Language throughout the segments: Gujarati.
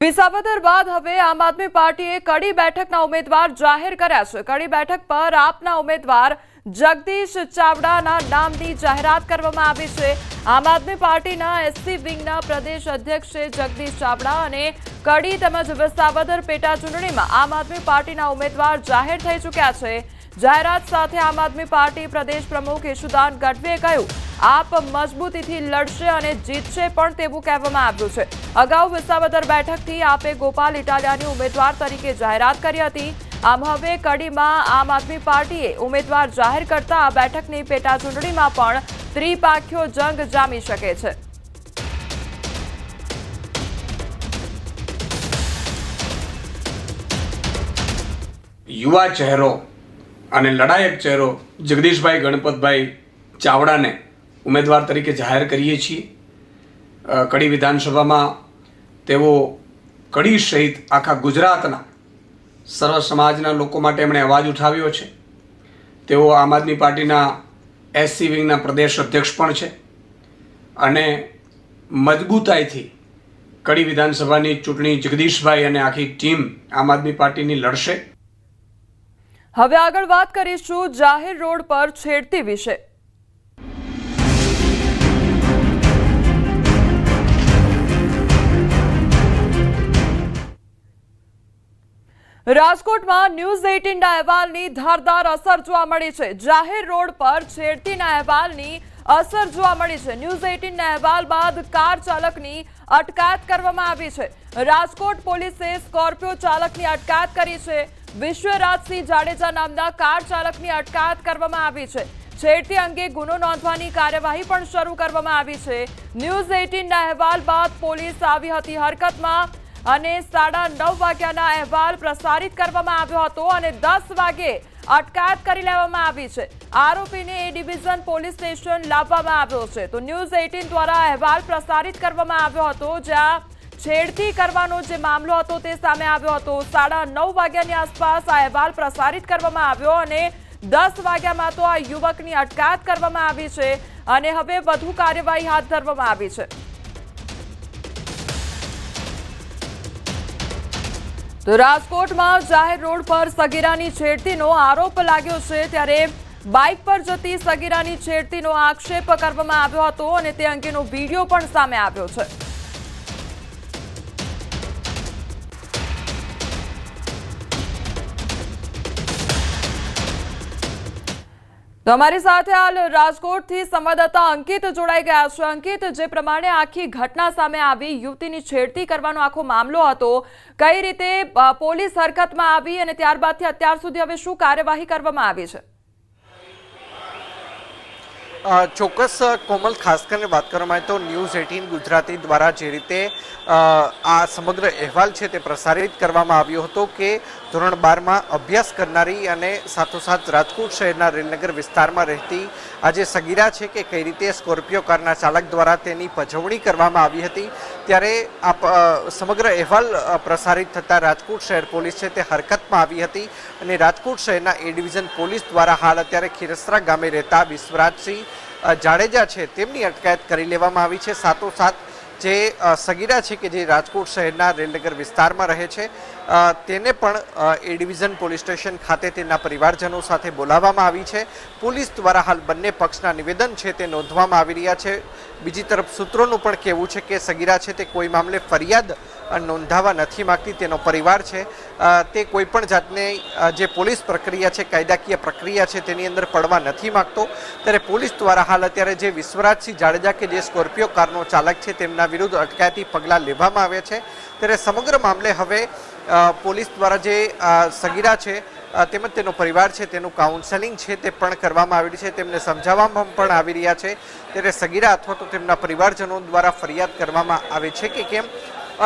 વિસાવદર બાદ હવે આમ આદમી પાર્ટીએ કડી બેઠકના ઉમેદવાર જાહેર કર્યા છે. કડી બેઠક પર આપના ઉમેદવાર જગદીશ ચાવડાના નામની જાહેરાત કરવામાં આવી છે. આમ આદમી પાર્ટીના એસસી વિંગના પ્રદેશ અધ્યક્ષ જગદીશ ચાવડા અને કડી તેમજ વિસાવદર પેટા ચૂંટણીમાં આમ આદમી પાર્ટીના ઉમેદવાર જાહેર થઈ ચૂક્યા છે. જાહેરાત સાથે આમ આદમી પાર્ટી પ્રદેશ પ્રમુખ યશુદાન ગઢવીએ કહ્યું, આપ મજબૂતીથી લડશે અને જીતશે પણ તેવું કહેવામાં આવ્યું છે. અગાઉ વિસાવદર બેઠકથી આપે ગોપાલ ઇટાલિયાની ઉમેદવાર તરીકે જાહેરાત કરી હતી. આમ હવે કડીમાં આમ આદમી પાર્ટીએ ઉમેદવાર જાહેર કરતા આ બેઠકની પેટા ચૂંટણીમાં પણ ત્રિપાખ્યો જંગ જામી શકે છે. યુવા ચહેરો અને લડાયક ચહેરો જગદીશભાઈ ગણપતભાઈ ચાવડાને ઉમેદવાર તરીકે જાહેર કરીએ છીએ. કડી વિધાનસભામાં તેઓ કડી સહિત આખા ગુજરાતના સર્વ સમાજના લોકો માટે એમણે અવાજ ઉઠાવ્યો છે. તેઓ આમ આદમી પાર્ટીના એસસી વિંગના પ્રદેશ અધ્યક્ષ પણ છે. અને મજબૂતાઈથી કડી વિધાનસભાની ચૂંટણી જગદીશભાઈ અને આખી ટીમ આમ આદમી પાર્ટીની લડશે. હવે આગળ વાત કરીશું જાહેર રોડ પર છેડતી વિશે. રાજકોટમાં ન્યૂઝ એઇટીનના અહેવાલની ધારદાર અસર જોવા મળી છે. જાહેર રોડ પર છેડતીના અહેવાલની અસર જોવા મળી છે. ન્યૂઝ એઇટીનના અહેવાલ બાદ કાર ચાલકની અટકાયત કરવામાં આવી છે. રાજકોટ પોલીસે સ્કોર્પિયો ચાલકની અટકાયત કરી છે. વિશ્વરાજસિંહ જાડેજા નામના કાર ચાલકની અટકાયત કરવામાં આવી છે. છેડતી અંગે ગુનો નોંધવાની કાર્યવાહી પણ શરૂ કરવામાં આવી છે. ન્યૂઝ એઇટીનના અહેવાલ બાદ પોલીસ આવી હતી હરકતમાં અને સાડા નવ વાગ્યાના અહેવાલ પ્રસારિત કરવામાં આવ્યો હતો અને દસ વાગે અટકાયત કરી લેવામાં આવી છે. આરોપીને એ ડિવિઝન પોલીસ સ્ટેશન લાવવામાં આવ્યો છે. તો ન્યૂઝ એઇટીન દ્વારા અહેવાલ પ્રસારિત કરવામાં આવ્યો હતો, જ્યાં છેડતી કરવાનો જે મામલો હતો તે સામે આવ્યો હતો. સાડા નવ વાગ્યાની આસપાસ આ અહેવાલ પ્રસારિત કરવામાં આવ્યો અને દસ વાગ્યામાં તો આ યુવકની અટકાયત કરવામાં આવી છે અને હવે વધુ કાર્યવાહી હાથ ધરવામાં આવી છે. તો રાજકોટમાં જાહેર રોડ પર સગીરાની છેડતીનો આરોપ લાગ્યો છે ત્યારે બાઇક પર જતી સગીરાની છેડતીનો આક્ષેપ કરવામાં આવ્યો હતો અને તે અંગેનો વીડિયો પણ સામે આવ્યો છે. તો અમારી સાથે હાલ રાજકોટથી સંવાદદાતા અંકિત જોડાઈ ગયા છે. અંકિત, જે પ્રમાણે આખી ઘટના સામે આવી, યુવતીની છેડતી કરવાનો આખો મામલો હતો, કઈ રીતે પોલીસ હરકતમાં આવી અને ત્યારબાદથી અત્યાર સુધી હવે શું કાર્યવાહી કરવામાં આવી છે? ચોક્કસ કોમલ, ખાસ કરીને વાત કરવામાં આવે તો ન્યૂઝ એટીન ગુજરાતી દ્વારા જે રીતે આ સમગ્ર અહેવાલ છે તે પ્રસારિત કરવામાં આવ્યો હતો કે ધોરણ બારમાં અભ્યાસ કરનારી અને સાથોસાથ રાજકોટ શહેરના રેલનગર વિસ્તારમાં રહેતી આજે સગીરા છે કે કઈ રીતે સ્કોર્પિયો કારના ચાલક દ્વારા તેની પજવણી કરવામાં આવી હતી. ત્યારે આ સમગ્ર અહેવાલ પ્રસારિત થતાં રાજકોટ શહેર પોલીસ છે તે હરકતમાં આવી હતી અને રાજકોટ શહેરના એ ડિવિઝન પોલીસ દ્વારા હાલ અત્યારે ખીરસરા ગામે રહેતા વિશ્વરાજસિંહ જાડેજા છે તેમની અટકાયત કરી લેવામાં આવી છે. સાથોસાથ જે સગીરા છે કે જે રાજકોટ શહેરના રેલનગર વિસ્તારમાં રહે છે તેને પણ એ ડિવિઝન પોલીસ સ્ટેશન ખાતે તેના પરિવારજનો સાથે બોલાવવામાં આવી છે. પોલીસ દ્વારા હાલ બંને પક્ષના નિવેદન છે તે નોંધવામાં આવી રહ્યા છે. બીજી તરફ સૂત્રોનું પણ કહેવું છે કે સગીરા છે તે કોઈ મામલે ફરિયાદ નોંધાવા નથી માગતી, તેનો પરિવાર છે. તે કોઈ પણ જાતની જે પોલીસ પ્રક્રિયા છે, કાયદાકીય પ્રક્રિયા છે, તેની અંદર પડવા નથી માગતો. ત્યારે પોલીસ દ્વારા હાલ અત્યારે જે વિશ્વરાજસિંહ જાડેજા કે જે સ્કોર્પિયો કારનો ચાલક છે, તેમના વિરુદ્ધ અટકાયતી પગલાં લેવામાં આવ્યા છે. ત્યારે સમગ્ર મામલે હવે પોલીસ દ્વારા જે સગીરા છે તેમજ તેનો પરિવાર છે, તેનું કાઉન્સેલિંગ છે, તે પણ કરવામાં આવી છે. તેમને સમજાવવામાં પણ આવી રહ્યા છે. ત્યારે સગીરા અથવા તો તેમના પરિવારજનો દ્વારા ફરિયાદ કરવામાં આવે છે કે કેમ?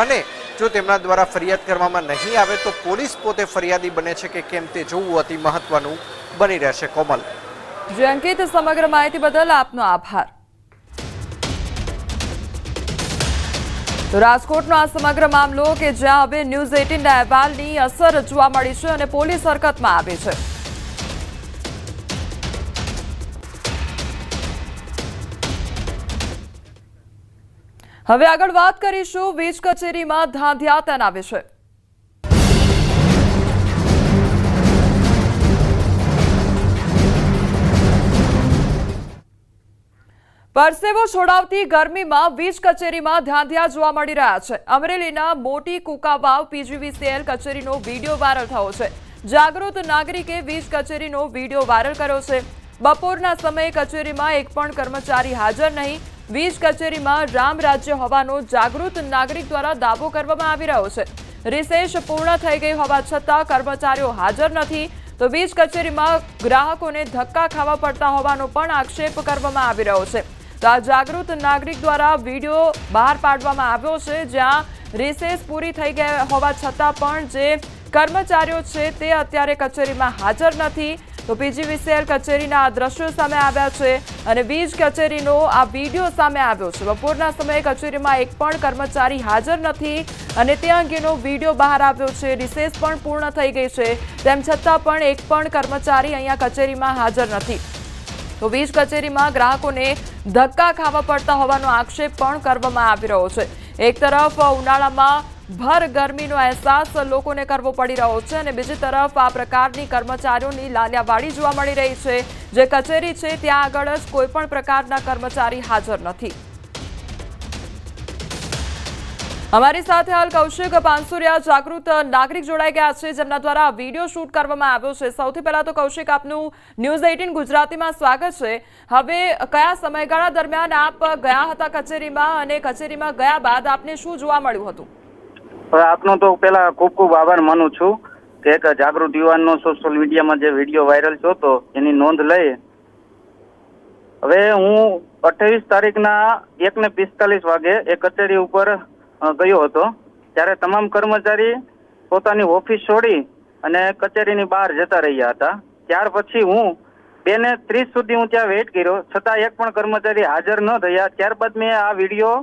અને જો તેમના દ્વારા ફરિયાદ કરવામાં નહીં આવે તો પોલીસ પોતે ફરિયાદી બને છે કે કેમ તે જોવું અતિ મહત્વનું બની રહેશે કોમલ. જે અંકિત, સમગ્ર માહિતી બદલ આપનો આભાર. રાજકોટનો આ સમગ્ર મામલો કે જ્યાં હવે ન્યૂઝ એટીનના અહેવાલની અસર જોવા મળી છે અને પોલીસ હરકતમાં આવી છે. હવે આગળ વાત કરીશું વીજ કચેરીમાં ધાંધિયા તેના વિશે. પરસેવો છોડાવતી ગરમીમાં વીજ કચેરીમાં ધાંધિયા જોવા મળી રહ્યા છે. અમરેલીના મોટી કુકાવાવ પીજીવીસીએલ કચેરીનો વીડિયો વાયરલ થયો છે. જાગૃત નાગરિકે વીજ કચેરીનો વીડિયો વાયરલ કર્યો છે. બપોરના સમયે કચેરીમાં એક પણ કર્મચારી હાજર નહીં. વીજ કચેરીમાં રામ રાજ્ય હોવાનો જાગૃત નાગરિક દ્વારા દાવો કરવામાં આવી રહ્યો છે. રિસેસ પૂર્ણ થઈ ગઈ હોવા છતાં કર્મચારીઓ હાજર નથી. તો વીજ કચેરીમાં ગ્રાહકોને ધક્કા ખાવા પડતા હોવાનો પણ આક્ષેપ કરવામાં આવી રહ્યો છે. તો આ જાગૃત નાગરિક દ્વારા વીડિયો બહાર પાડવામાં આવ્યો છે, જ્યાં રિસેસ પૂરી થઈ ગઈ હોવા છતાં પણ જે કર્મચારીઓ છે તે અત્યારે કચેરીમાં હાજર નથી. તો પીજીવીસીએલ કચેરીના આ દ્રશ્યો સામે આવ્યા છે અને વીજ કચેરીનો આ વીડિયો સામે આવ્યો છે. બપોરના સમયે કચેરીમાં એક પણ કર્મચારી હાજર નથી અને તે અંગેનો વીડિયો બહાર આવ્યો છે. રિસેસ પણ પૂર્ણ થઈ ગઈ છે. તેમ છતાં પણ એક પણ કર્મચારી અહીંયા કચેરીમાં હાજર નથી. તો વીજ કચેરીમાં ગ્રાહકોને ધક્કા ખાવા પડતા હોવાનો આક્ષેપ પણ કરવામાં આવી રહ્યો છે. એક તરફ ઉનાળામાં ભર ગરમીનો અહેસાસ લોકોને કરવો પડી રહ્યો છે અને બીજી તરફ આ પ્રકારની કર્મચારીઓની લાલિયાવાડી જોવા મળી રહી છે. જે કચેરી છે, ત્યાં આગળ જ કોઈપણ પ્રકારના કર્મચારી હાજર નથી. અમારી સાથે હાલ કૌશિક પાનસુરિયા જાગૃત નાગરિક જોડાઈ ગયા છે, જેમના દ્વારા વીડિયો શૂટ કરવામાં આવ્યો છે. સૌથી પહેલા તો કૌશિક, આપનું ન્યૂઝ એઇટીન ગુજરાતીમાં સ્વાગત છે. હવે કયા સમયગાળા દરમિયાન આપ ગયા હતા કચેરીમાં અને કચેરીમાં ગયા બાદ આપને શું જોવા મળ્યું હતું? આપનો તો પેલા ખૂબ ખૂબ આભાર માનું છું કે એક જાગૃત યુવાનનો સોશિયલ મીડિયામાં જે વીડિયો વાયરલ થયો હતો, એની નોંધ લઈ. હવે હું અઠ્યાવીસ તારીખના એક ને પિસ્તાલીસ વાગે એ કચેરી ઉપર ગયો હતો. ત્યારે તમામ કર્મચારી પોતાની ઓફિસ છોડી અને કચેરીની બહાર જતા રહ્યા હતા. ત્યાર પછી હું બે ને ત્રીસ સુધી હું ત્યાં વેઇટ કર્યો. છતાં એક પણ કર્મચારી હાજર ન થયા. ત્યારબાદ મેં આ વીડિયો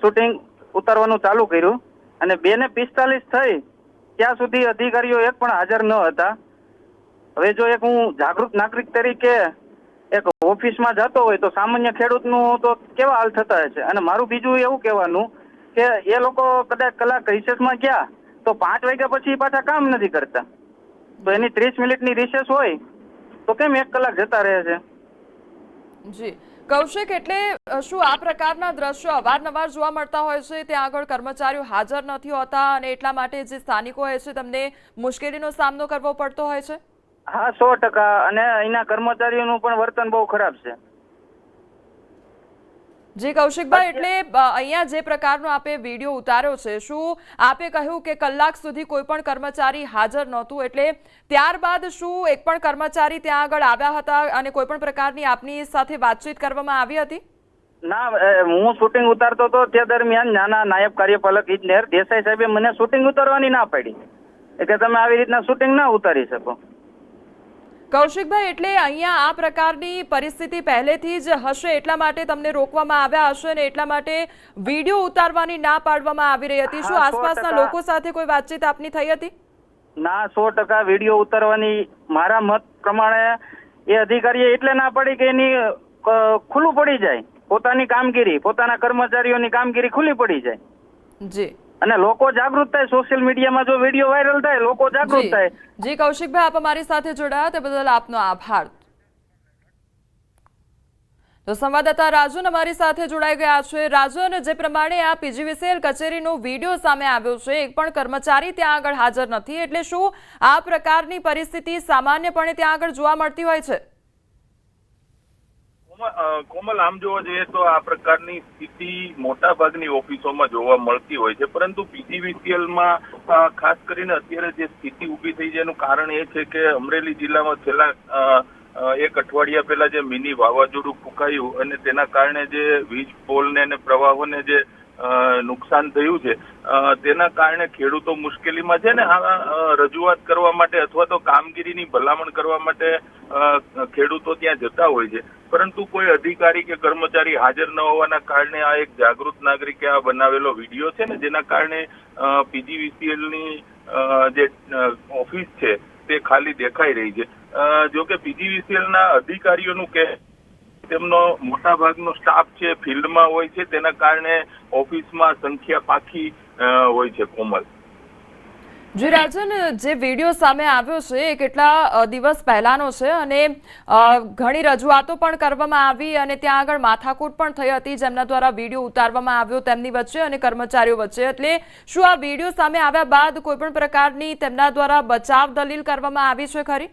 શૂટિંગ ઉતારવાનું ચાલુ કર્યું. અને બે ને પિસ્તાલીસ થઈ, ત્યાં સુધી અધિકારીઓ એક પણ હાજર ન હતા. હવે જો એક હું જાગૃત નાગરિક તરીકે એક ઓફિસમાં જતો હોય, તો સામાન્ય ખેડૂતનું તો કેવા હાલ થતા હશે? અને મારું બીજું એવું કહેવાનું કે એ લોકો કદાચ કલાક રિસેસમાં ગયા, તો પાંચ વાગ્યા પછી પાછા કામ નથી કરતા. તો એની ત્રીસ મિનિટની રિસેસ હોય, તો કેમ એક કલાક જતા રહે છે? જી. કૌશિક, એટલે શું આ પ્રકારના દ્રશ્યો અવારનવાર જોવા મળતા હોય છે? ત્યાં આગળ કર્મચારીઓ હાજર નથી હોતા અને એટલા માટે જે સ્થાનિકો હોય છે તેમને મુશ્કેલીનો સામનો કરવો પડતો હોય છે? હા, સો ટકા. અને અહીંના કર્મચારીઓનું પણ વર્તન બહુ ખરાબ છે. જી કૌશિકભાઈ એટલે અહીંયા જે પ્રકારનો આપે વીડિયો ઉતાર્યો છે શું આપે કહ્યું કે કલાક સુધી કોઈ પણ કર્મચારી હાજર નહોતું? એટલે ત્યારબાદ શું એક પણ કર્મચારી ત્યાં આગળ આવ્યા હતા અને કોઈ પણ પ્રકારની આપની સાથે વાતચીત કરવામાં આવી હતી? ના હું શૂટિંગ ઉતારતો હતો તે દરમિયાન નાના નાયબ કાર્યપાલક ઇજનેર દેસાઈ સાહેબે મને શૂટિંગ ઉતારવાની ના પાડી. એટલે કે તમે આવી રીતના શૂટિંગ ના ઉતારી શકો. કૌશિકભાઈ એટલે અહીંયા આ પ્રકારની પરિસ્થિતિ પહેલેથી જ હશે એટલા માટે તમને રોકવામાં આવ્યા હશે અને એટલા માટે વીડિયો ઉતારવાની ના પાડવામાં આવી રહી હતી. શું આસપાસના લોકો સાથે કોઈ વાતચીત આપની થઈ હતી? ના સો ટકા વીડિયો ઉતારવાની મારા મત પ્રમાણે એ અધિકારીએ એટલે ના પડી કે એની ખુલ્લું પડી જાય. પોતાની કામગીરી પોતાના કર્મચારીઓની કામગીરી ખુલ્લી પડી જાય. જી. અને લોકો જાગૃત થાય સોશિયલ મીડિયામાં જો વીડિયો વાયરલ થાય લોકો જાગૃત થાય. જી કૌશિકભાઈ આપ અમારી સાથે જોડાયા તે બદલ આપનો આભાર. તો સંવાદદાતા રાજન અમારી સાથે જોડાઈ ગયા છે. રાજન જે પ્રમાણે આ પીજીવીસીએલ કચેરીનો વીડિયો સામે આવ્યો છે એક પણ કર્મચારી ત્યાં આગળ હાજર નથી. એટલે શું આ પ્રકારની પરિસ્થિતિ સામાન્યપણે ત્યાં આગળ જોવા મળતી હોય છે? કોમલ આમ જોવા જઈએ તો આ પ્રકારની સ્થિતિ મોટા ભાગની ઓફિસોમાં જોવા મળતી હોય છે. પરંતુ પીજીવીસીએલમાં ખાસ કરીને અત્યારે જે સ્થિતિ ઊભી થઈ છે, એનું કારણ એ છે કે અમરેલી જિલ્લામાં છેલ્લા એક અઠવાડિયા પહેલા જે મિની વાવાઝોડું ફૂંકાયું અને તેના કારણે જે વીજ, પોલને અને પ્રવાહોને જે નુકસાન થયું છે. તેના કારણે ખેડૂતો મુશ્કેલીમાં છે ને આ રજૂઆત કરવા માટે અથવા તો કામગીરીની ભલામણ કરવા માટે ખેડૂતો ત્યાં જતા હોય છે. પરંતુ કોઈ અધિકારી કે કર્મચારી હાજર ન હોવાના કારણે આ એક જાગૃત નાગરિકે આ બનાવેલો વીડિયો છે ને, જેના કારણે પીજીવીસીએલની જે ઓફિસ છે તે ખાલી દેખાઈ રહી છે. જો કે પીજીવીસીએલના અધિકારીઓનું કે તેમનો મોટા ભાગનો સ્ટાફ છે ફિલ્ડમાં હોય છે, તેના કારણે ઓફિસમાં સંખ્યા પાકી હોય છે કોમલ. જી, રાજન, જે વીડિયો સામે આવ્યો છે, એ કેટલા દિવસ પહેલાનો છે અને ઘણી રજૂઆતો પણ કરવામાં આવી અને ત્યાં આગળ માથાકૂટ પણ થઈ હતી જેમના દ્વારા વીડિયો ઉતારવામાં આવ્યો તેમની વચ્ચે અને કર્મચારીઓ વચ્ચે. એટલે શું આ વીડિયો સામે આવ્યા બાદ કોઈ પણ પ્રકારની તેમના દ્વારા બચાવ દલીલ કરવામાં આવી છે ખરી?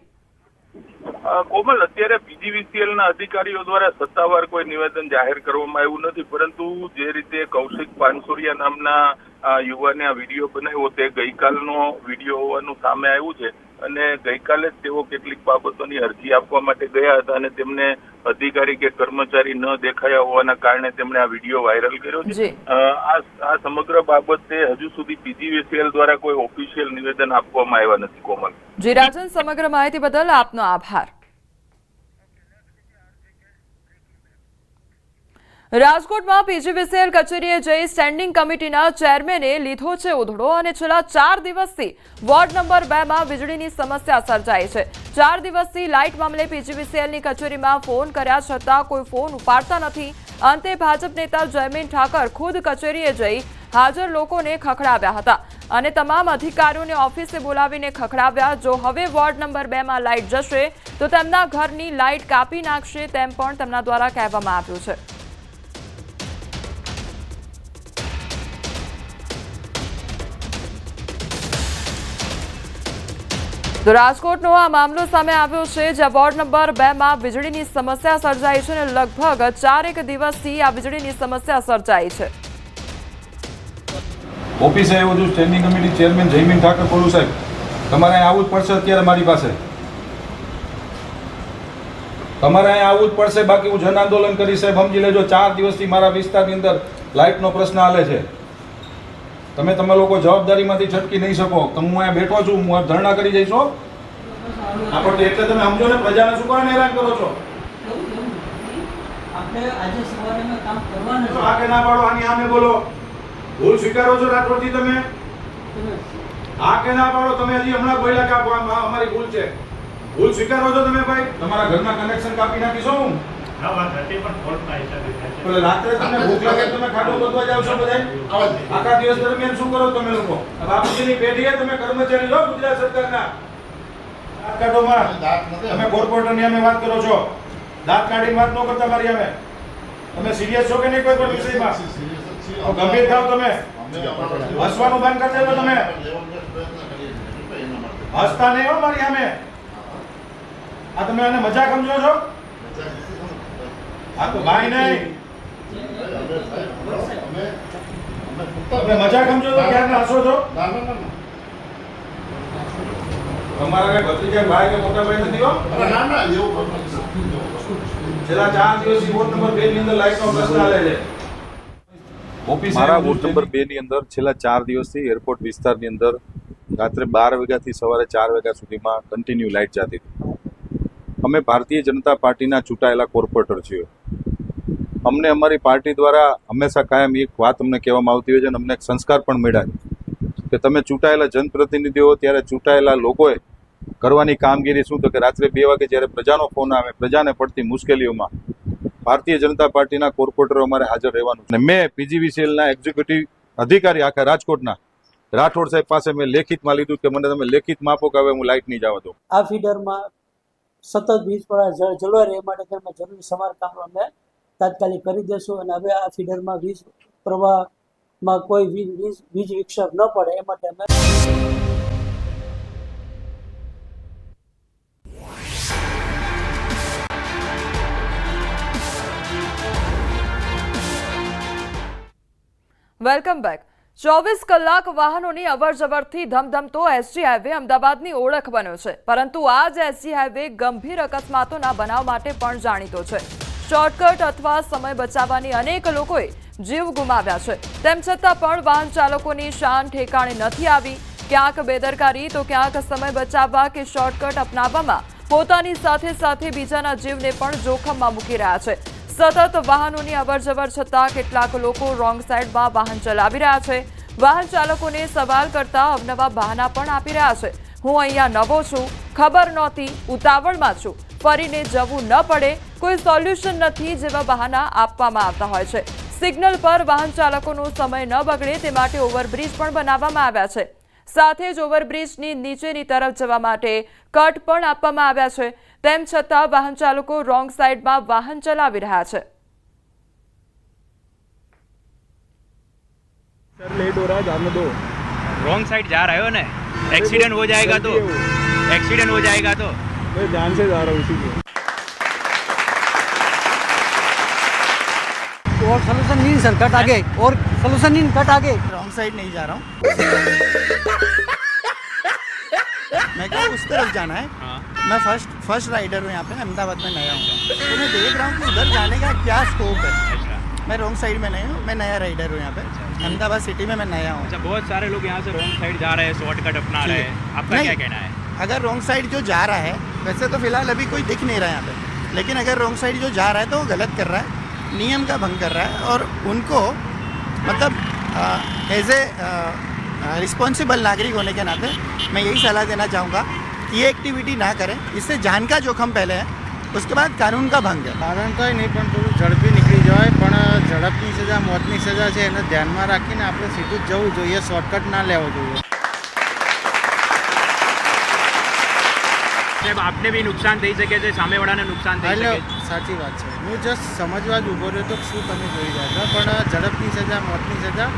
કોમલ, અત્યારે પીજીવીસીએલ ના અધિકારીઓ દ્વારા સત્તાવાર કોઈ નિવેદન જાહેર કરવામાં આવ્યું નથી, પરંતુ જે રીતે કૌશિક પાનસુરિયા નામના યુવાને આ વીડિયો બનાવ્યો તે ગઈકાલનો વીડિયો હોવાનું સામે આવ્યું છે. અને ગઈકાલે જ તેઓ કેટલીક બાબતોની અરજી આપવા માટે ગયા હતા અને તેમને અધિકારી કે કર્મચારી ન દેખાયા હોવાના કારણે તેમણે આ વીડિયો વાયરલ કર્યો છે. આ આ સમગ્ર બાબતે હજુ સુધી પીજીવીસીએલ દ્વારા કોઈ ઓફિશિયલ નિવેદન આપવામાં આવ્યા નથી કોમલ. જી રાજન સમગ્ર માહિતી બદલ આપનો આભાર. રાજકોટમાં પીજીવીસીએલ કચેરીએ જઈ સ્ટેન્ડિંગ કમિટીના ચેરમેને લીધો છે ઉધડો અને છેલ્લા ચાર દિવસથી વોર્ડ નંબર બેમાં વીજળીની સમસ્યા સર્જાઈ છે. ચાર દિવસથી લાઇટ મામલે પીજીવીસીએલની કચેરીમાં ફોન કર્યા છતાં કોઈ ફોન ઉપાડતા નથી. અંતે ભાજપ નેતા જયમીન ઠાકર ખુદ કચેરીએ જઈ હાજર લોકોને ખખડાવ્યા હતા અને તમામ અધિકારીઓને ઓફિસે બોલાવીને ખખડાવ્યા. જો હવે વોર્ડ નંબર બેમાં લાઇટ જશે, તો તેમના ઘરની લાઇટ કાપી નાખશે તેમ પણ તેમના દ્વારા કહેવામાં આવ્યું છે. તો રાજકોટનો આ મામલો સામે આવ્યો છે, જ્યાં વોર્ડ નંબર બે માં વીજળીની સમસ્યા સર્જાઈ છે અને લગભગ ચારેક દિવસથી આ વીજળીની સમસ્યા સર્જાઈ છે. ઓફિસે આવ્યો છું, standing committee chairman Jaymin Thakar બોલું સાહેબ. તમારે અહીં આવવું જ પડશે અત્યારે મારી પાસે. તમારે અહીં આવવું જ પડશે, બાકી હું જન આંદોલન કરી સાહેબ, સમજી લેજો, ચાર દિવસથી મારા વિસ્તારની અંદર લાઇટનો પ્રશ્ન હાલે છે. તમે તમે લોકો જવાબદારીમાંથી છટકી નહીં શકો. હું અહીંયા બેઠો છું હું ધરણા કરી જઈશો? આપણે એટલે તમે સમજો ને પ્રજાને શું કારણે હેરાન કરો છો? આપણે આજે સવારે મેં કામ કરવાનું આ કે ના પાડો આની આમે બોલો. ભૂલ સ્વીકારો છો રાઠોડજી તમે? આ કે ના પાડો તમે હજી હમણાં બોલ્યા કે અમારી ભૂલ છે. ભૂલ સ્વીકારો છો તમે ભાઈ? તમારા ઘરના કનેક્શન કાપી નાખીશો હું. આ વાત પણ ફોલ્ટના હિસાબે થાય છે. રાત્રે તમને ભૂખ લાગે તો તમે ખાટું ગોતવા જાવ છો બધા આખા દિવસ દરમિયાન શું કરો તમે લોકો? બાપુજીની પેઢીએ તમે કર્મચારી લો ગુજરાત સરકારના. દાંત કાઢોમાં તમે કોર્પોરેટરની અમે વાત કરો છો. દાંત કાઢીને વાત ન કરતા મારી અમે તમે સિરિયસ છો કે નહીં કોઈ પણ વિષયમાં? ગંભીર થાવ તમે. હસવાનું બંધ કરી દેજો તમે. હસતા નહીં હો મારી સામે. આ તમે આને મજાક સમજો છો? આ તો ભાઈ નહીં. તમે મજાક સમજો છો ક્યારના હસો છો? તમારા કઈ ભત્રીજા ભાઈ કે મોટા ભાઈ નથી હો? છેલ્લા ચાર દિવસથી વોર્ડ નંબર બે ની અંદર લાઈટનો પ્રશ્ન હાલે છે. મારા વોર્ડ નંબર બે ની અંદર છેલ્લા ચાર દિવસથી એરપોર્ટ વિસ્તારની અંદર રાત્રે બાર વાગ્યાથી સવારે ચાર વાગ્યા સુધીમાં કન્ટિન્યુ લાઇટ જતી હતી. અમે ભારતીય જનતા પાર્ટીના ચૂંટાયેલા કોર્પોરેટર છીએ. અમને અમારી પાર્ટી દ્વારા હંમેશા કાયમ એક વાત અમને કહેવામાં આવતી હોય છે અને અમને એક સંસ્કાર પણ મળ્યા કે તમે ચૂંટાયેલા જનપ્રતિનિધિઓ ત્યારે ચૂંટાયેલા લોકોએ કરવાની કામગીરી શું? તો કે રાત્રે બે વાગે જ્યારે પ્રજાનો ફોન આવે, પ્રજાને પડતી મુશ્કેલીઓમાં ભારતીય જનતા પાર્ટીના કોર્પોરેટરો અમારે હાજર રહેવાનું અને મેં પીજીવીસીએલના એક્ઝિક્યુટિવ અધિકારી આખા રાજકોટના રાઠોડ સાહેબ પાસે મેં લેખિતમાં લીધું કે મને તમે લેખિતમાં આપો કે હવે હું લાઇટ નહીં જવા દઉં. આ ફીડરમાં સતત વીજ પ્રવાહ જળવાઈ રહે માટે તેમાં જરૂરી સમારકામ અમે તાત્કાલિક કરી દઈશું અને હવે આ ફીડરમાં વીજ પ્રવાહમાં કોઈ વીજ વીજ વીજ વિક્ષેપ ન પડે એ માટે અમે વેલકમ બેક ચોવીસ કલાક વાહનોની અવરજવરથી ધમધમતો એસજી હાઈવે અમદાવાદની ઓળખ બન્યો છે. પરંતુ આ જ એસજી હાઈવે ગંભીર અકસ્માતોના બનાવ માટે પણ જાણીતો છે. શોર્ટકટ અથવા સમય બચાવવાની અનેક લોકોએ જીવ ગુમાવ્યા છે. તેમ છતાં પણ વાહન ચાલકોની શાન ઠેકાણે નથી આવી. ક્યાંક બેદરકારી તો ક્યાંક સમય બચાવવા કે શોર્ટકટ અપનાવવામાં પોતાની સાથે સાથે બીજાના જીવને પણ જોખમમાં મૂકી રહ્યા છે. સતત વાહનોની અવરજવર છતાં કેટલાક લોકો રોંગ સાઈડમાં વાહન ચલાવી રહ્યા છે. વાહન ચાલકોને સવાલ કરતા અવનવા બહાના પણ આપી રહ્યા છે. હું અહીંયા નવો છું, ખબર નહોતી, ઉતાવળમાં છું. ફરીને જવું ન પડે, કોઈ સોલ્યુશન નથી જેવા બહાના આપવામાં આવતા હોય છે. સિગ્નલ પર વાહન ચાલકોનો સમય ન બગડે તે માટે ઓવરબ્રિજ પણ બનાવવામાં આવ્યા છે. સાથે જ ઓવરબ્રિજની નીચેની તરફ જવા માટે કટ પણ આપવામાં આવ્યા છે. તેમ છતાં વાહન ચાલકો રોંગ સાઈડમાં વાહન ચલાવી રહ્યા છે सर लेट हो रहा है जाने दो रॉन्ग साइड जा रहे हो ना एक्सीडेंट हो जाएगा तो एक्सीडेंट हो जाएगा तो मैं ध्यान से जा रहा हूँ इसीलिए और सोल्यूशन नहीं सर कट आगे और सोल्यूशन नहीं कट आगे रॉन्ग साइड नहीं जा रहा हूँ मैं क्या उस तरफ़ जाना है। हाँ। मैं फ़र्स्ट फ़र्स्ट राइडर हूँ यहाँ पे अहमदाबाद में नया हूँ। तो मैं देख रहा हूँ कि उधर जाने का क्या स्कोप है। अच्छा। मैं रॉन्ग साइड में नहीं हूँ मैं नया राइडर हूँ यहाँ पे। अहमदाबाद सिटी में मैं नया हूँ। अच्छा बहुत सारे लोग यहाँ से रॉन्ग साइड जा रहे हैं शॉर्टकट अपना रहे हैं। आपका क्या कहना है? अगर रॉन्ग साइड जो जा रहा है वैसे तो फ़िलहाल अभी कोई दिख नहीं रहा है यहाँ पे। लेकिन अगर रॉन्ग साइड जो जा रहा है तो वो गलत कर रहा है नियम का भंग कर रहा है और उनको मतलब एज ए रिस्पॉन्सिबल नागरिक होने के नाते मैं यही सलाह देना चाहूँगा कि ये एक्टिविटी ना करें इससे जान का जोखम पहले है उसके बाद कानून का भंग है કારણ કંઈ નહીં પણ થોડું ઝડપી નીકળી જવાય પણ ઝડપની સજા મોતની સજા છે એને ધ્યાનમાં રાખીને આપણે સીધું જ જવું જોઈએ શોર્ટકટ ના લેવો જોઈએ સાહેબ આપને બી નુકસાન થઈ શકે છે સામેવાળાને નુકસાન થઈ એટલે શકે છે સાચી વાત છે હું જસ્ટ સમજવા જ ઊભો રહ્યો તો શું તમે જોઈ રહ્યા છો પણ ઝડપની સજા મોતની સજા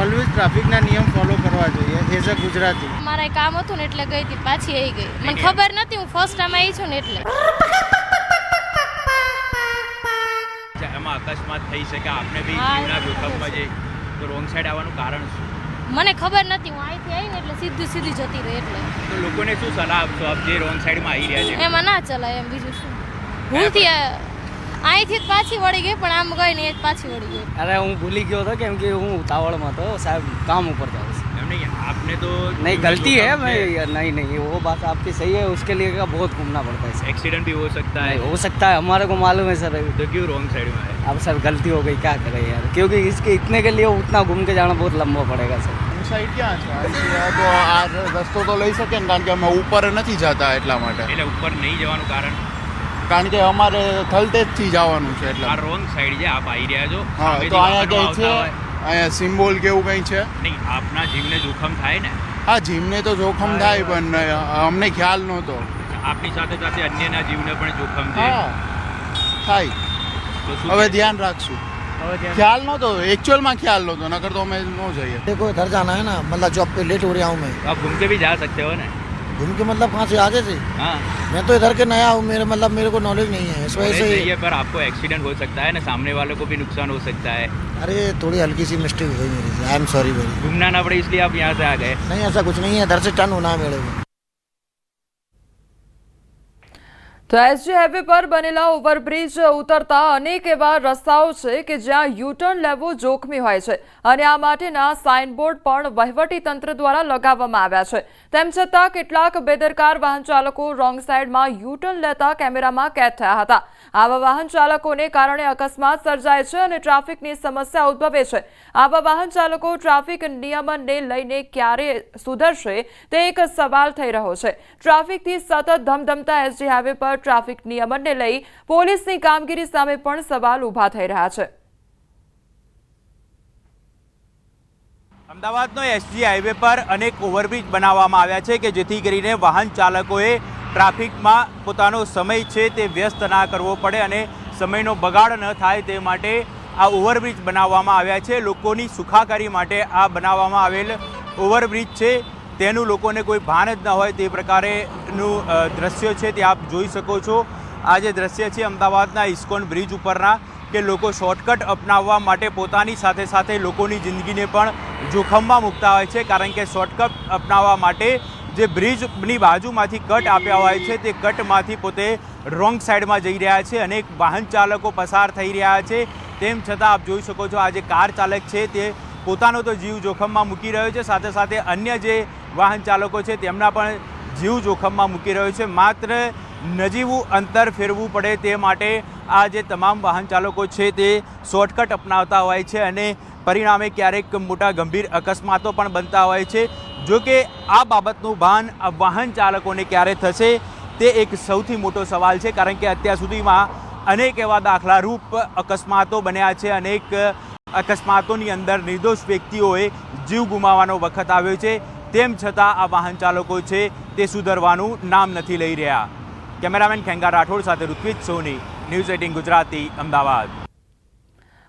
ઓલવેઝ ટ્રાફિકના નિયમ ફોલો કરવા જોઈએ એઝ અ ગુજરાતી. મારે કામ હતું ને એટલે ગઈ હતી પાછી આવી ગઈ. મને ખબર નથી હું ફર્સ્ટ ટાઈમ આવી છું ને એટલે. એમાં અકસ્માત થઈ શકે આપને બી જીવના તો જોખમમાં જઈ તો રોંગ સાઈડ આવવાનું કારણ શું? મને ખબર નથી હું અહીંથી આવી ને એટલે સીધી સીધી જતી રહી એટલે. તો લોકોને શું સલાહ આપશો? આપ જે રોંગ સાઈડમાં આવી રહ્યા છે. એમાં ના ચલાય એમ બીજું શું? ભૂલથી આ- અહીંથી જ પાછી વળી ગઈ પણ આમ ગઈ ને એ જ પાછી વળી ગઈ અરે હું ભૂલી ગયો હતો કેમ કે હું ઉતાવળમાં હતો સાહેબ કામ ઉપર था એમ નહીં આપને તો नहीं गलती है જોખમ છે. मैं नहीं नहीं वो बात आपकी सही है उसके लिए का बहुत घूमना पड़ता है सर एक्सीडेंट भी हो सकता है नहीं, हो सकता है हमारे को मालूम है सर तो क्यों रॉन्ग साइड में है अब सर गलती हो गई क्या करें यार क्योंकि इसके इतने के लिए उतना घूम के जाना बहुत लंबा पड़ेगा सर સાઈડ ક્યાં છે તો આ રસ્તો તો લઈ શકે ને કારણ કે અમે ઉપર નથી જતા એટલા માટે એટલે ઉપર નહીં જવાનું કારણ કારણ કે અમારે થલતેજથી જવાનું છે એટલે આ રોંગ સાઈડ છે આપ આવી રહ્યા છો હા સામેથી તો અહીંયા વાહનો કંઈ છે આવતા હોય. અહીંયા સિમ્બોલ કે એવું કંઈ છે નહીં આપના જીવને જોખમ થાય ને હા જીમને તો જોખમ થાય પણ અમને ખ્યાલ નહોતો આપની સાથે સાથે અન્યના જીવને પણ જોખમ છે હા થાય તો શું હવે કે- ધ્યાન રાખશું ખ્યાલ નહોતો એકચ્યુઅલમાં ખ્યાલ નહોતો નકર તો અમે ન જઈએ देखो इधर जाना है ना मतलब जॉब पे लेट हो रहा हूँ मैं तो आप घूम के भी जा सकते हो ना घूम के मतलब कहाँ से आगे से हाँ मैं तो इधर के नया हूँ मेरे मतलब मेरे को नॉलेज नहीं है इस वजह होने से चाहिए पर आपको एक्सीडेंट हो सकता है ना सामने वालों को भी नुकसान हो सकता है अरे थोड़ी हल्की सी मिस्टेक हो गई मेरी से आई एम सॉरी वेरी घूमना ना पड़े इसलिए आप यहाँ से आ गए नहीं ऐसा कुछ नहीं है इधर से टर्न होना है मेरे को તો એસજી હાઈવે પર બનેલા ઓવરબ્રિજ ઉતરતા અનેક એવા રસ્તાઓ છે કે જ્યાં યુટર્ન લેવું જોખમી હોય છે. અને આ માટેના સાઇનબોર્ડ પણ વહીવટી તંત્ર દ્વારા લગાવવામાં આવ્યા છે. તેમ છતાં કેટલાક બેદરકાર વાહન ચાલકો રોંગ સાઈડમાં યુટર્ન લેતા કેમેરામાં કેદ થયા હતા. આવા વાહન ચાલકોને કારણે અકસ્માત સર્જાય છે અને ટ્રાફિકની સમસ્યા ઉદ્ભવે છે. આવા વાહન ચાલકો ટ્રાફિક નિયમનને લઈને ક્યારે સુધરશે તે એક સવાલ થઈ રહ્યો છે. ટ્રાફિકથી સતત ધમધમતા એસજી હાઈવે પર ટ્રાફિક નિયમનને લઈ પોલીસની કામગીરી સામે પણ સવાલ ઊભા થઈ રહ્યા છે. અમદાવાદનો એસજી હાઈવે પર અનેક ઓવરબ્રિજ બનાવવામાં આવ્યા છે કે જેથી કરીને વાહન ચાલકોએ ટ્રાફિકમાં પોતાનો સમય છે તે વ્યસ્ત ના કરવો પડે અને સમયનો બગાડ ન થાય તે માટે આ ઓવરબ્રિજ બનાવવામાં આવ્યા છે. લોકોની સુખાકારી માટે આ બનાવવામાં આવેલ ઓવરબ્રિજ છે. તેનું લોકોને કોઈ ભાન જ ન હોય તે પ્રકારેનું દ્રશ્ય છે તે આપ જોઈ શકો છો. આ જે દ્રશ્ય છે અમદાવાદના ઇસ્કોન બ્રિજ ઉપરના કે લોકો શોર્ટકટ અપનાવવા માટે પોતાની સાથે સાથે લોકોની જિંદગીને પણ જોખમમાં મૂકતા હોય છે. કારણ કે શોર્ટકટ અપનાવવા માટે જે બ્રિજની બાજુમાંથી કટ આપ્યા હોય છે તે કટમાંથી પોતે રોંગ સાઈડમાં જઈ રહ્યા છે અનેક વાહન ચાલકો પસાર થઈ રહ્યા છે. તેમ છતાં આપ જોઈ શકો છો આ જે કાર ચાલક છે તે પોતાનો તો જીવ જોખમમાં મૂકી રહ્યો છે. સાથે સાથે અન્ય જે વાહન ચાલકો છે તેમના પણ જીવ જોખમમાં મૂકી રહ્યો છે. માત્ર નજીવું અંતર ફેરવું પડે તે માટે આ જે તમામ વાહન ચાલકો છે તે શોર્ટકટ અપનાવતા હોય છે અને પરિણામે ક્યારેક મોટા ગંભીર અકસ્માતો પણ બનતા હોય છે. જો કે આ બાબતનું ભાન વાહન ચાલકોને ક્યારે થશે તે એક સૌથી મોટો સવાલ છે, કારણ કે અત્યાર સુધીમાં અનેક એવા દાખલારૂપ અકસ્માતો બન્યા છે. અનેક અકસ્માતોની અંદર નિર્દોષ વ્યક્તિઓએ જીવ ગુમાવવાનો વખત આવ્યો છે. તેમ છતાં આ વાહન ચાલકો છે તે સુધરવાનું નામ નથી લઈ રહ્યા. કેમેરામેન ખેંગા રાઠોડ સાથે ઋત્વિજ સોની, ન્યૂઝ એટીન ગુજરાતી, અમદાવાદ.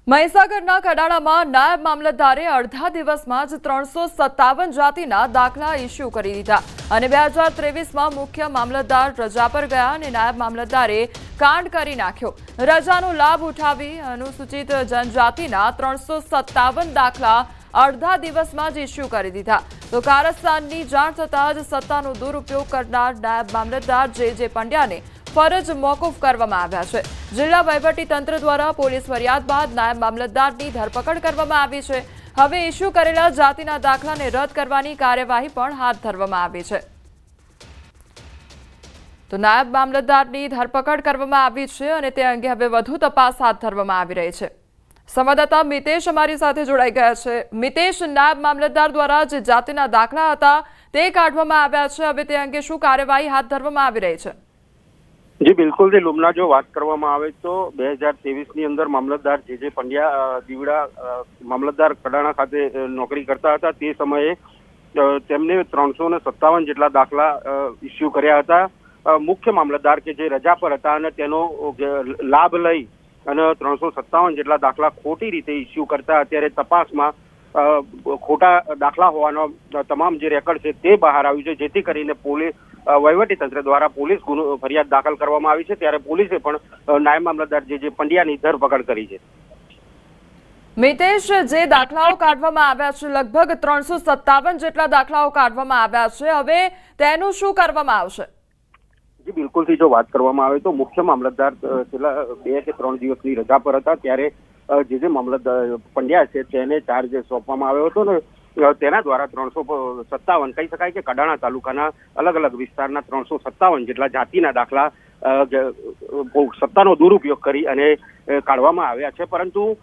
મહીસાગરના કડાણામાં નાયબ મામલતદારે અડધા દિવસમાં જ ત્રણસો સત્તાવન જાતિના દાખલા ઇસ્યુ કરી દીધા અને બે હજાર ત્રેવીસમાં મુખ્ય મામલતદાર રજા પર ગયા અને નાયબ મામલતદારે કાંડ કરી નાખ્યો. રજાનો લાભ ઉઠાવી અનુસૂચિત જનજાતિના ત્રણસો સત્તાવન દાખલા અડધા દિવસમાં જ ઇસ્યુ કરી દીધા. તો કારસ્તાનની જાણ થતાં જ સત્તાનો દુરુપયોગ કરનાર નાયબ મામલતદાર જે જે પંડ્યાને ફરજ મોકૂફ કરવામાં આવ્યા છે. જિલ્લા વહીવટી તંત્ર દ્વારા પોલીસ ફરિયાદ બાદ નાયબ મામલતદારની ધરપકડ કરવામાં આવી છે. હવે ઇસ્યુ કરેલા જાતિના દાખલાને રદ કરવાની કાર્યવાહી પણ હાથ ધરવામાં આવી છે. તો નાયબ મામલતદારની ધરપકડ કરવામાં આવી છે અને તે અંગે હવે વધુ તપાસ હાથ ધરવામાં આવી રહી છે. સંવાદદાતા મિતેશ અમારી સાથે જોડાઈ ગયા છે. મિતેશ, નાયબ મામલતદાર દ્વારા જે જાતિના દાખલા હતા, તે કાઢવામાં આવ્યા છે. હવે તે અંગે શું કાર્યવાહી હાથ ધરવામાં આવી રહી છે? જી, બિલકુલ. જે લુમના જો વાત કરવામાં આવે તો બે હજારની અંદર મામલતદાર જે જે પંડ્યા દીવડા મામલતદાર કડાણા ખાતે નોકરી કરતા હતા, તે સમયે તેમને ત્રણસો ને સત્તાવન જેટલા દાખલા ઇસ્યુ કર્યા હતા. મુખ્ય મામલતદાર કે જે રજા પર હતા અને તેનો લાભ લઈ અને ત્રણસો સત્તાવન જેટલા દાખલા ખોટી રીતે ઇસ્યુ કરતા અત્યારે તપાસમાં ખોટા દાખલા હોવાનો તમામ જે રેકર્ડ છે તે બહાર આવ્યું છે, જેથી કરીને પોલીસ તંત્ર દ્વારા પોલીસ ગુનો, ફરિયાદ દાખલ કરવામાં આવી છે, ત્યારે પોલીસે પણ નાયબ મામલતદાર જે જે પંડ્યાની ધરપકડ કરી છે. મિતેશ, જે દાખલાઓ કાઢવામાં આવ્યા છે, લગભગ ત્રણસો જેટલા દાખલાઓ કાઢવામાં આવ્યા છે, હવે તેનું શું કરવામાં આવશે? જી, બિલકુલથી જો વાત કરવામાં આવે તો મુખ્ય મામલતદાર છેલ્લા બે કે ત્રણ દિવસની રજા પર હતા ત્યારે જે જે મામલતદાર પંડ્યા છે તેને ચાર્જ સોંપવામાં આવ્યો હતો ને તેના દ્વારા ત્રણસો સત્તાવન કહી શકાય કે કડાણા તાલુકાના અલગ અલગ વિસ્તારના ત્રણસો સત્તાવન જેટલા જાતિના દાખલા સત્તાનો દુરુપયોગ કરી અને કાઢવામાં આવ્યા છે. પરંતુ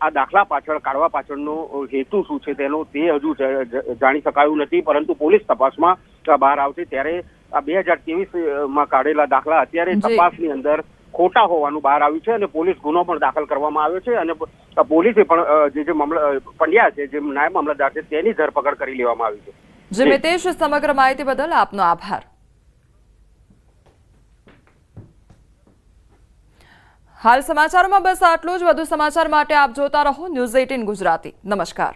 આ દાખલા પાછળ, કાઢવા પાછળનો હેતુ શું છે તેનો તે હજુ જાણી શકાયું નથી. પરંતુ પોલીસ તપાસમાં બહાર આવશે ત્યારે આ બે હજાર ત્રેવીસમાં કાઢેલા દાખલા અત્યારે તપાસની અંદર ખોટા હોવાનું બહાર આવ્યું છે અને પોલીસ ગુનો પણ દાખલ કરવામાં આવ્યો છે અને પોલીસે પણ જે જે મામલા પંડ્યા છે જે નાયબ મામલતદાર છે તેની ધરપકડ કરી લેવામાં આવી છે. જે. મિતેશ સમગ્ર માહિતી બદલ આપનો આભાર. હાલ સમાચારોમાં બસ આટલું જ. વધુ સમાચાર માટે આપ જોતા રહો ન્યૂઝ એઇટીન ગુજરાતી. નમસ્કાર.